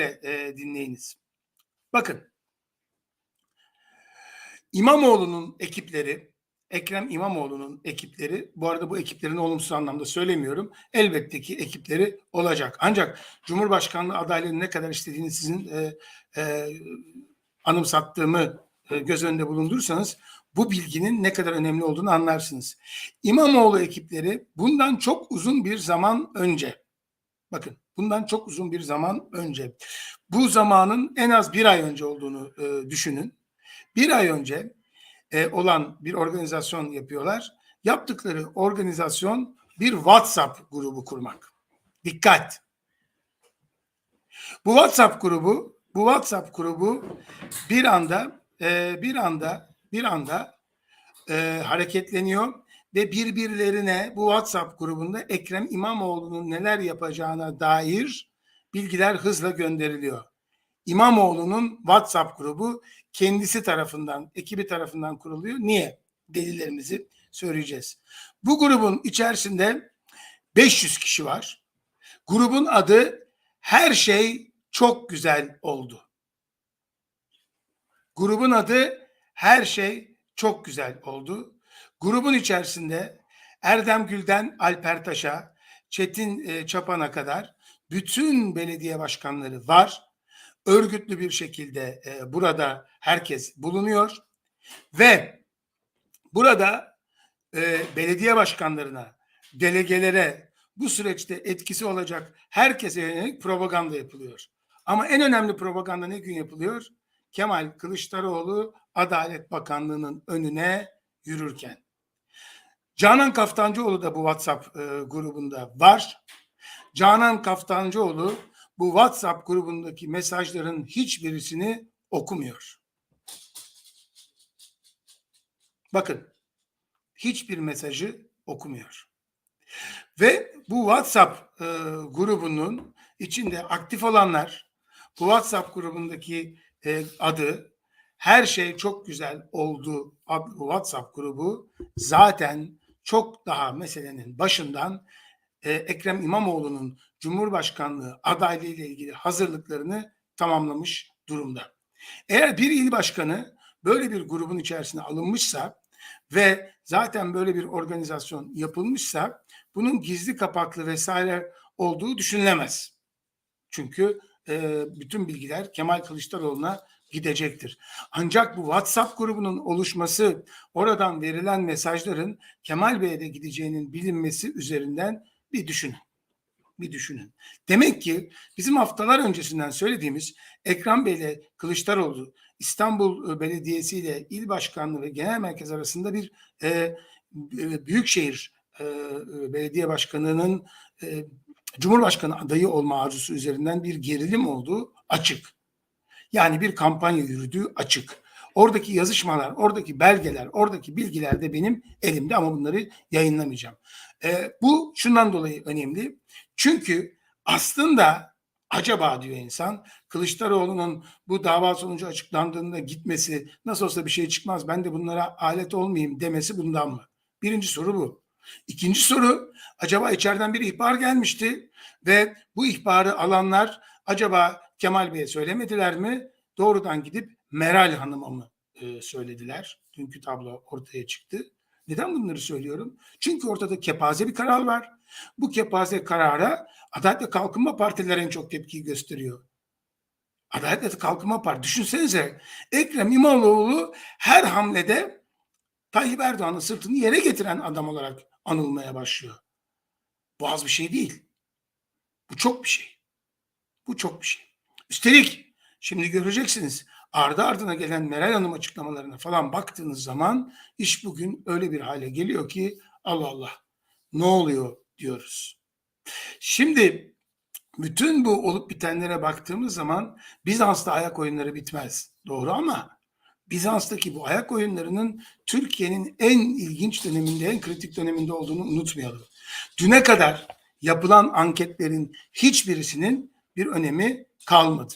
e, dinleyiniz. Bakın. İmamoğlu'nun ekipleri, Ekrem İmamoğlu'nun ekipleri, bu arada bu ekiplerin olumsuz anlamda söylemiyorum. Elbette ki ekipleri olacak. Ancak Cumhurbaşkanlığı adaylığını ne kadar istediğini sizin e, e, anımsattığımı e, göz önünde bulundurursanız bu bilginin ne kadar önemli olduğunu anlarsınız. İmamoğlu ekipleri bundan çok uzun bir zaman önce, bakın bundan çok uzun bir zaman önce, bu zamanın en az bir ay önce olduğunu e, düşünün. Bir ay önce e, olan bir organizasyon yapıyorlar. Yaptıkları organizasyon bir WhatsApp grubu kurmak. Dikkat! Bu WhatsApp grubu, bu WhatsApp grubu bir anda, e, bir anda, bir anda e, hareketleniyor ve birbirlerine bu WhatsApp grubunda Ekrem İmamoğlu'nun neler yapacağına dair bilgiler hızla gönderiliyor. İmamoğlu'nun WhatsApp grubu kendisi tarafından, ekibi tarafından kuruluyor. Niye? Delillerimizi söyleyeceğiz. Bu grubun içerisinde 500 kişi var. Grubun adı Her Şey Çok Güzel Oldu. Grubun adı Her Şey Çok Güzel Oldu. Grubun içerisinde Erdem Gül'den Alper Taş'a, Çetin e, Çapan'a kadar bütün belediye başkanları var örgütlü bir şekilde e, burada herkes bulunuyor ve burada e, belediye başkanlarına, delegelere bu süreçte etkisi olacak herkese yönelik propaganda yapılıyor. Ama en önemli propaganda ne gün yapılıyor? Kemal Kılıçdaroğlu Adalet Bakanlığı'nın önüne yürürken. Canan Kaftancıoğlu da bu WhatsApp e, grubunda var. Canan Kaftancıoğlu bu WhatsApp grubundaki mesajların hiçbirisini okumuyor. Bakın hiçbir mesajı okumuyor. Ve bu WhatsApp e, grubunun içinde aktif olanlar bu WhatsApp grubundaki e, adı her şey çok güzel oldu adlı WhatsApp grubu zaten çok daha meselenin başından e, Ekrem İmamoğlu'nun Cumhurbaşkanlığı adaylığı ile ilgili hazırlıklarını tamamlamış durumda. Eğer bir il başkanı böyle bir grubun içerisine alınmışsa ve zaten böyle bir organizasyon yapılmışsa bunun gizli kapaklı vesaire olduğu düşünülemez. Çünkü e, bütün bilgiler Kemal Kılıçdaroğlu'na gidecektir. Ancak bu WhatsApp grubunun oluşması, oradan verilen mesajların Kemal Bey'e de gideceğinin bilinmesi üzerinden bir düşünün. Bir düşünün. Demek ki bizim haftalar öncesinden söylediğimiz Ekrem Bey ile Kılıçdaroğlu İstanbul e, Belediyesi ile il başkanlığı ve genel merkez arasında bir e, e büyükşehir e, e, belediye başkanının e, Cumhurbaşkanı adayı olma arzusu üzerinden bir gerilim olduğu açık. Yani bir kampanya yürüdüğü açık. Oradaki yazışmalar, oradaki belgeler, oradaki bilgiler de benim elimde ama bunları yayınlamayacağım. E, bu şundan dolayı önemli. Çünkü aslında acaba diyor insan Kılıçdaroğlu'nun bu dava sonucu açıklandığında gitmesi nasıl olsa bir şey çıkmaz ben de bunlara alet olmayayım demesi bundan mı? Birinci soru bu. İkinci soru acaba içeriden bir ihbar gelmişti ve bu ihbarı alanlar acaba Kemal Bey'e söylemediler mi? Doğrudan gidip Meral Hanım'a mı e, söylediler? Dünkü tablo ortaya çıktı. Neden bunları söylüyorum? Çünkü ortada kepaze bir karar var. Bu kepaze karara Adalet ve Kalkınma Partileri en çok tepkiyi gösteriyor. Adalet ve Kalkınma Partisi. Düşünsenize Ekrem İmamoğlu her hamlede Tayyip Erdoğan'ın sırtını yere getiren adam olarak anılmaya başlıyor. Bu az bir şey değil. Bu çok bir şey. Bu çok bir şey. Üstelik şimdi göreceksiniz ardı ardına gelen Meral Hanım açıklamalarına falan baktığınız zaman iş bugün öyle bir hale geliyor ki Allah Allah ne oluyor diyoruz. Şimdi bütün bu olup bitenlere baktığımız zaman Bizans'ta ayak oyunları bitmez. Doğru ama Bizans'taki bu ayak oyunlarının Türkiye'nin en ilginç döneminde, en kritik döneminde olduğunu unutmayalım. Düne kadar yapılan anketlerin hiçbirisinin bir önemi kalmadı.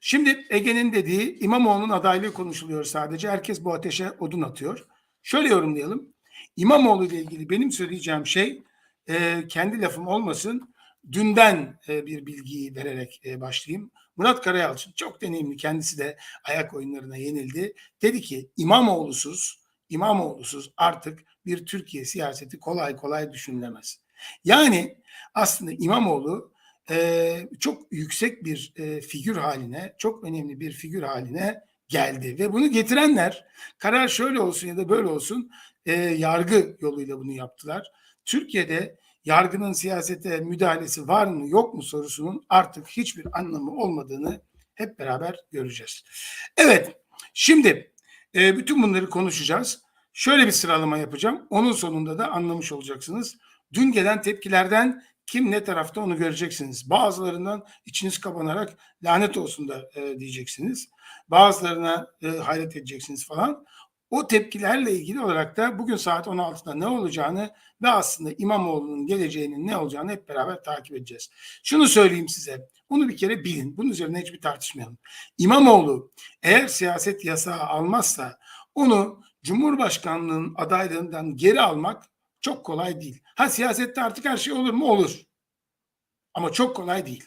Şimdi Ege'nin dediği İmamoğlu'nun adaylığı konuşuluyor sadece. Herkes bu ateşe odun atıyor. Şöyle yorumlayalım. İmamoğlu ile ilgili benim söyleyeceğim şey e, kendi lafım olmasın. dünden e, bir bilgiyi vererek e, başlayayım. Murat Karayalçın çok deneyimli kendisi de ayak oyunlarına yenildi. Dedi ki İmamoğlu'suz, İmamoğlu'suz artık bir Türkiye siyaseti kolay kolay düşünülemez. Yani aslında İmamoğlu e, çok yüksek bir e, figür haline, çok önemli bir figür haline geldi. Ve bunu getirenler karar şöyle olsun ya da böyle olsun e, yargı yoluyla bunu yaptılar. Türkiye'de yargının siyasete müdahalesi var mı yok mu sorusunun artık hiçbir anlamı olmadığını hep beraber göreceğiz. Evet şimdi e, bütün bunları konuşacağız. Şöyle bir sıralama yapacağım. Onun sonunda da anlamış olacaksınız. Dün gelen tepkilerden kim ne tarafta onu göreceksiniz. Bazılarından içiniz kabanarak lanet olsun da e, diyeceksiniz. Bazılarına e, hayret edeceksiniz falan. O tepkilerle ilgili olarak da bugün saat 16'da ne olacağını ve aslında İmamoğlu'nun geleceğinin ne olacağını hep beraber takip edeceğiz. Şunu söyleyeyim size. Bunu bir kere bilin. Bunun üzerine hiçbir tartışmayalım. İmamoğlu eğer siyaset yasağı almazsa onu Cumhurbaşkanlığının adaylığından geri almak çok kolay değil. Ha siyasette artık her şey olur mu? Olur. Ama çok kolay değil.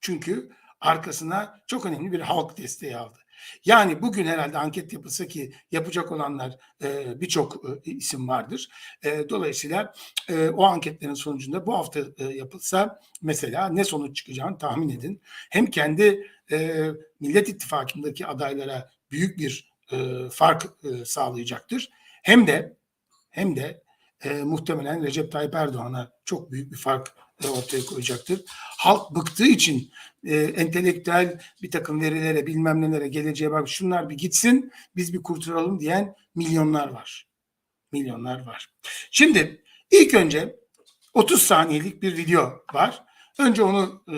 Çünkü arkasına çok önemli bir halk desteği aldı. Yani bugün herhalde anket yapılsa ki yapacak olanlar e, birçok e, isim vardır. E, dolayısıyla e, o anketlerin sonucunda bu hafta e, yapılsa mesela ne sonuç çıkacağını tahmin edin. Hem kendi e, Millet İttifakı'ndaki adaylara büyük bir e, fark e, sağlayacaktır. Hem de hem de e, muhtemelen Recep Tayyip Erdoğan'a çok büyük bir fark e, ortaya koyacaktır. Halk bıktığı için e, entelektüel bir takım verilere bilmem nelere geleceğe bak şunlar bir gitsin biz bir kurtulalım diyen milyonlar var. Milyonlar var. Şimdi ilk önce 30 saniyelik bir video var. Önce onu e,